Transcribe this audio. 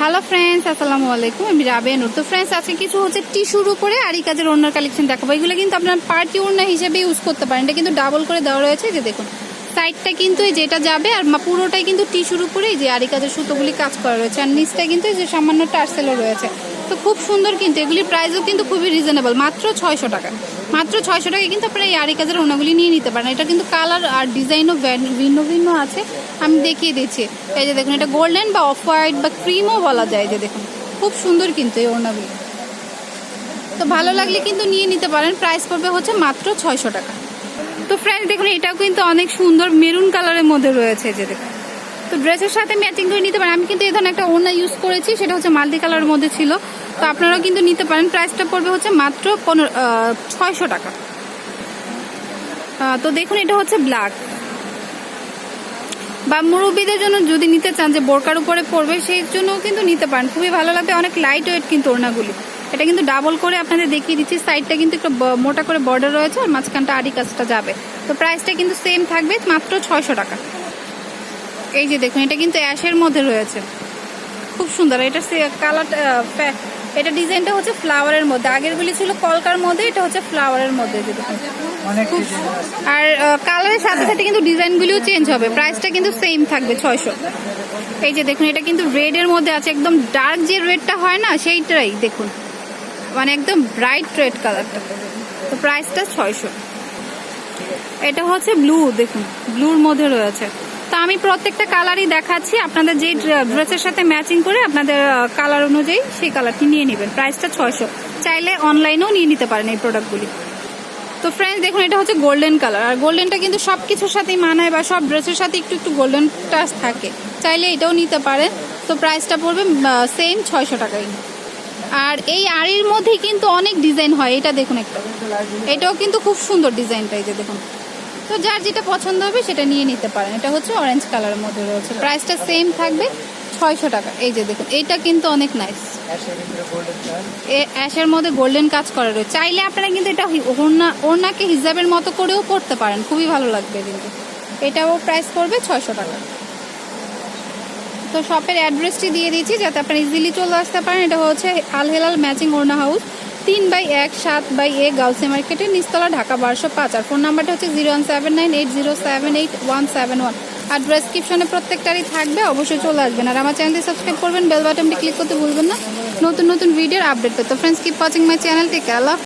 Hello friends আসসালামু আলাইকুম আমি রাবে নূর তো ফ্রেন্ডস আজকে কিছু হচ্ছে টিস্যুর উপরে আরি কাজের ওনার কালেকশন দেখাবো। এগুলো কিন্তু আপনার পার্টি ওড়না হিসেবে ইউজ করতে পারেন। এটা কিন্তু ডাবল করে দেওয়া রয়েছে। যে দেখুন সাইডটা কিন্তু এই যেটা যাবে আর পুরোটাই কিন্তু টিস্যুর উপরে এই যে আরি কাজের সুতোগুলি কাজ করা রয়েছে। আর নিচটা কিন্তু এই যে সামান্য টার্সেলও রয়েছে। তো খুব সুন্দর কিন্তু এগুলির প্রাইসও কিন্তু খুবই রিজনেবল মাত্র ছয়শো টাকা। মাত্র ছয়শো টাকা কিন্তু আপনারা এই আরি কাজের ওনাগুলি নিয়ে নিতে পারেন। এটা কিন্তু কালার আর ডিজাইনও ভিন্ন ভিন্ন আছে। আমি দেখিয়ে দিচ্ছি। এই যে দেখুন, এটা গোল্ডেন বা অফ হোয়াইট বা ক্রিমও বলা যায় যে দেখুন। খুব সুন্দর কিন্তু এই ওড়নাগুলি। তো ভালো লাগলে কিন্তু নিয়ে নিতে পারেন। প্রাইস পড়বে হচ্ছে মাত্র ছয়শো টাকা। তো ফ্রেন্ডস দেখুন, এটাও কিন্তু অনেক সুন্দর মেরুন কালারের মধ্যে রয়েছে যে দেখুন। তো ড্রেসের সাথে ম্যাচিং করে নিতে পারেন। আমি কিন্তু এই ধরনের একটা ওড়না ইউজ করেছি। সেটা হচ্ছে মাল্টি কালারের মধ্যে ছিল। তো আপনারাও কিন্তু নিতে পারেন। প্রাইসটা পড়বে হচ্ছে মাত্র পনেরো ছয়শো টাকা। তো দেখুন, এটা হচ্ছে ব্ল্যাক। বা মুরব্বীদের জন্য যদি নিতে চান, যে বোরকার উপরে পড়বে, সেই জন্যও কিন্তু নিতে পারেন। খুবই ভালো লাগবে, অনেক লাইট ওয়েট কিন্তু ওড়নাগুলি। এটা কিন্তু ডাবল করে আপনাদের দেখিয়ে দিচ্ছি। সাইডটা কিন্তু একটু মোটা করে বর্ডার রয়েছে, আর মাঝখানটা আড়ি কাজটা যাবে। তো প্রাইসটা কিন্তু সেম থাকবে, মাত্র ছয়শো টাকা। এই যে দেখুন, এটা কিন্তু অ্যাশের মধ্যে রয়েছে। খুব সুন্দর এটা কালার এটা ডিজাইনটা হচ্ছে ফ্লাওয়ারের মধ্যে। আগেরগুলি ছিল কলকার মধ্যে এটা হচ্ছে ফ্লাওয়ারের মধ্যে আর কালারের সাথে সাথে কিন্তু ডিজাইনগুলিও চেঞ্জ হবে। প্রাইসটা কিন্তু সেম থাকবে ছয়শো। এই যে দেখুন এটা কিন্তু রেডের মধ্যে আছে। একদম ডার্ক যে রেডটা হয় না সেইটাই দেখুন। মানে একদম ব্রাইট রেড কালারটা তো প্রাইসটা ছয়শো। এটা হচ্ছে ব্লু দেখুন। ব্লুর মধ্যে রয়েছে। তো আমি প্রত্যেকটা কালারই দেখাচ্ছি। আপনাদের যে ড্রেসের সাথে ম্যাচিং করে আপনাদের কালার অনুযায়ী সেই কালারটি নিয়ে নেবেন। প্রাইসটা ছয়শো। চাইলে অনলাইনেও নিয়ে নিতে পারেন এই প্রোডাক্টগুলি তো ফ্রেন্ডস দেখুন, এটা হচ্ছে গোল্ডেন কালার আর গোল্ডেনটা কিন্তু সব কিছুর সাথেই মানায় বা সব ড্রেসের সাথে একটু একটু গোল্ডেন টাচ থাকে। চাইলে এটাও নিতে পারেন। তো প্রাইসটা পড়বে সেম ছয়শো টাকাই আর এই আড়ির মধ্যেই কিন্তু অনেক ডিজাইন হয়। এটা দেখুন একটা। এটাও কিন্তু খুব সুন্দর ডিজাইনটা এই যে দেখুন। তো যার যেটা পছন্দ হবে সেটা নিয়ে নিতে পারেন। এটা হচ্ছে অরেঞ্জ কালারের মধ্যে রয়েছে। প্রাইসটা সেম থাকবে ছয়শো টাকা। এই যে দেখুন, এইটা কিন্তু অনেক নাইস অ্যাশের মধ্যে গোল্ডেন কাজ করা রয়েছে। চাইলে আপনারা কিন্তু এটা ওড়না, ওড়নাকে হিজাবের মতো করেও পড়তে পারেন। খুবই ভালো লাগবে কিন্তু। এটাও প্রাইস পড়বে ছয়শো টাকা। তো শপের অ্যাড্রেসটি দিয়ে দিয়েছি যাতে আপনারা ইজিলি চলে আসতে পারেন। এটা হচ্ছে আল হেলাল ম্যাচিং ওড়না হাউস তিন বাই এক, সাত বাই এ গাউসে মার্কেটের নিস্তলা ঢাকা বারোশো পাঁচ আর ফোন নাম্বারটা হচ্ছে zero one seven nine eight zero seven eight one seven one. আর ডেসক্রিপশনে প্রত্যেকটারই থাকবে, অবশ্যই চলে আসবেন। আর আমার চ্যানেলটি সাবস্ক্রাইব করবেন বেল বাটনটি ক্লিক করতে ভুলবেন না। নতুন নতুন ভিডিওর আপডেট পেতে। Friends keep watching my channel take Allah